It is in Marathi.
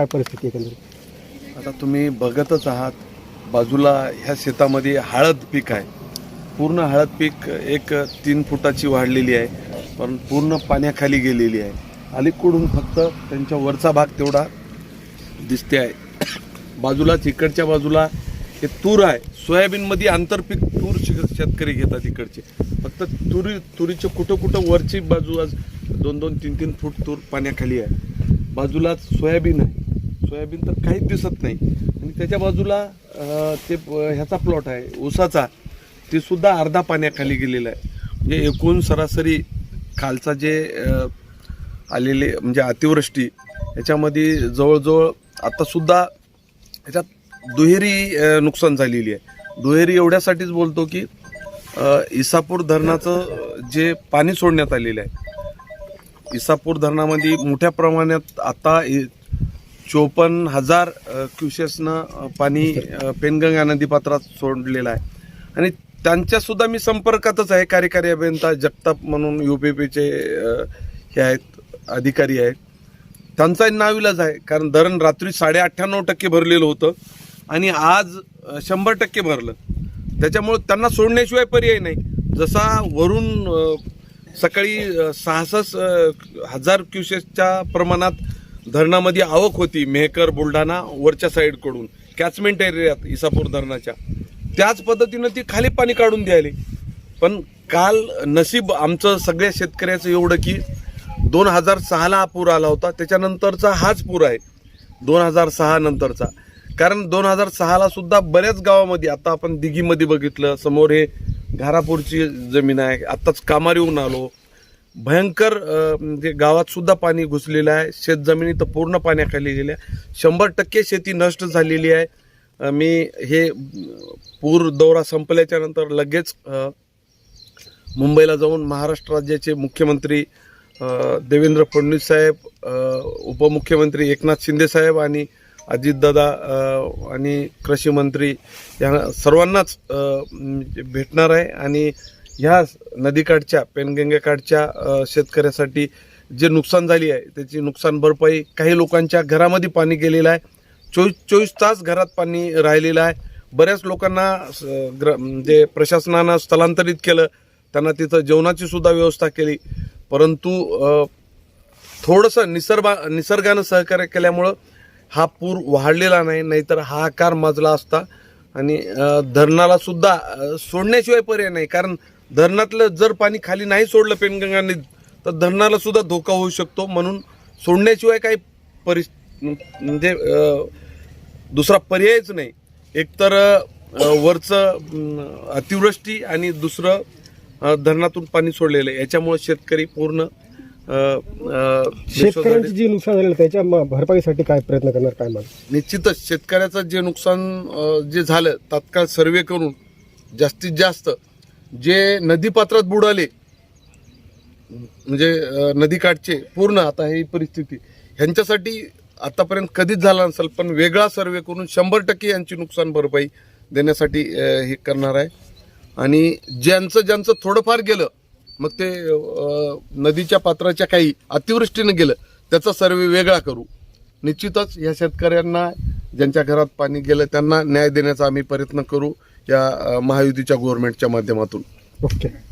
काय परिस्थिती आहे एकंदरीत? आता तुम्ही बघतच आहात बाजूला ह्या शेतामध्ये हळद पीक आहे. पूर्ण हळद पीक एक तीन फुटाची वाढलेली आहे पण पूर्ण पाण्याखाली गेलेली आहे. अलीकडून फक्त त्यांच्या वरचा भाग तेवढा दिसते आहे. बाजूलाच इकडच्या बाजूला हे तूर आहे. सोयाबीनमध्ये आंतरपीक तूर शे शेतकरी घेतात इकडचे. फक्त तुरी तुरीचे कुठं कुठं वरची बाजू आज दोन दोन तीन तीन फूट तूर पाण्याखाली आहे. बाजूलाच सोयाबीन आहे. सोयाबीन तर काहीच दिसत नाही. आणि त्याच्या बाजूला ते ह्याचा प्लॉट आहे ऊसाचा. ते सुद्धा अर्धा पाण्याखाली गेलेला आहे. म्हणजे एकूण सरासरी खालचा जे आलेले म्हणजे अतिवृष्टी याच्यामध्ये जवळजवळ आत्तासुद्धा ह्याच्यात दुहेरी नुकसान झालेली आहे. दुहेरी एवढ्यासाठीच बोलतो की इसापूर धरणाचं जे पाणी सोडण्यात आलेलं आहे इसापूर धरणामध्ये मोठ्या प्रमाणात आता चोपन्न हजार क्युसेसनं पाणी पेनगंगा नदीपात्रात सोडलेलं आहे. आणि त्यांच्यासुद्धा मी संपर्कातच आहे. कार्यकारी अभियंता जगताप म्हणून यू पी पीचे हे आहेत अधिकारी आहेत. त्यांचाही नाविलाज आहे. कारण धरण रात्री साडे अठ्ठ्याण्णव टक्के भरलेलं होतं. आणि आज शंभर टक्के भरलं. त्याच्यामुळं त्यांना सोडण्याशिवाय पर्याय नाही. जसा वरून सकाळी सहासष्ट हजार क्युसेसच्या प्रमाणात धरणामध्ये आवक होती मेहकर बुलढाणा वरच्या साईडकडून कॅचमेंट एरियात इसापूर धरणाच्या. त्याच पद्धतीनं ती खाली पाणी काढून द्यायली. पण काल नशीब आमचं सगळ्या शेतकऱ्याचं एवढं की दोन हजार सहाला पूर आला होता. त्याच्यानंतरचा हाच पूर आहे. दोन हजार सहा नंतरचा. कारण दोन हजार सहाला सुद्धा बऱ्याच गावामध्ये आता आपण दिघीमध्ये बघितलं समोर हे घारापूरची जमीन आहे. आत्ताच कामारीहून आलो. भयंकर म्हणजे गावात सुद्धा पाणी घुसलेलं आहे. शेतजमिनी तर पूर्ण पाण्याखाली गेल्या. शंभर टक्के शेती नष्ट झालेली आहे. मी हे पूर दौरा संपल्याच्या नंतर लगेच मुंबईला जाऊन महाराष्ट्र राज्याचे मुख्यमंत्री देवेंद्र फडणवीस साहेब उपमुख्यमंत्री एकनाथ शिंदे साहेब आणि अजितदादा आणि कृषी मंत्री या सर्वांनाच म्हणजे भेटणार आहे. आणि ह्या नदीकाठच्या पेनगंगेकाठच्या शेतकऱ्यासाठी जे नुकसान झाली आहे त्याची नुकसान भरपाई काही लोकांच्या घरामध्ये पाणी गेलेलं आहे. चोवीस चोवीस तास घरात पाणी राहिलेलं आहे. बऱ्याच लोकांना ग्र जे प्रशासनानं स्थलांतरित केलं. त्यांना तिथं जेवणाची सुद्धा व्यवस्था केली. परंतु थोडंसं निसर्गा निसर्गानं सहकार्य केल्यामुळं हा पूर वाढलेला नाही नाहीतर हा आकार माजला असता. आणि धरणाला सुद्धा सोडण्याशिवाय पर्याय नाही. कारण धरणातलं जर पाणी खाली नाही सोडलं पेनगंगा नदीत तर धरणाला सुद्धा धोका होऊ शकतो. म्हणून सोडण्याशिवाय काही परिस म्हणजे दुसरा पर्यायच नाही. एकतर वरचं अतिवृष्टी आणि दुसरं धरणातून पाणी सोडलेलं आहे. याच्यामुळे शेतकरी पूर्ण शेतकऱ्यांची जी नुकसान झालेलं त्याच्या भरपाईसाठी काय प्रयत्न करणार काय मग? निश्चितच शेतकऱ्याचं जे नुकसान जे झालं तात्काळ सर्वे करून जास्तीत जास्त जे नदीपात्रात बुडाले म्हणजे नदीकाठचे पूर्ण आता ही परिस्थिती ह्यांच्यासाठी आतापर्यंत कधीच झाला नसेल पण वेगळा सर्वे करून शंभर टक्के यांची नुकसान भरपाई देण्यासाठी हे करणार आहे. आणि ज्यांचं ज्यांचं थोडंफार गेलं मग ते नदीच्या पात्राच्या काही अतिवृष्टीनं गेलं त्याचा सर्वे वेगळा करू. निश्चितच या शेतकऱ्यांना ज्यांच्या घरात पाणी गेलं त्यांना न्याय देण्याचा आम्ही प्रयत्न करू या महायुतीच्या गव्हर्नमेंटच्या माध्यमातून. ओके.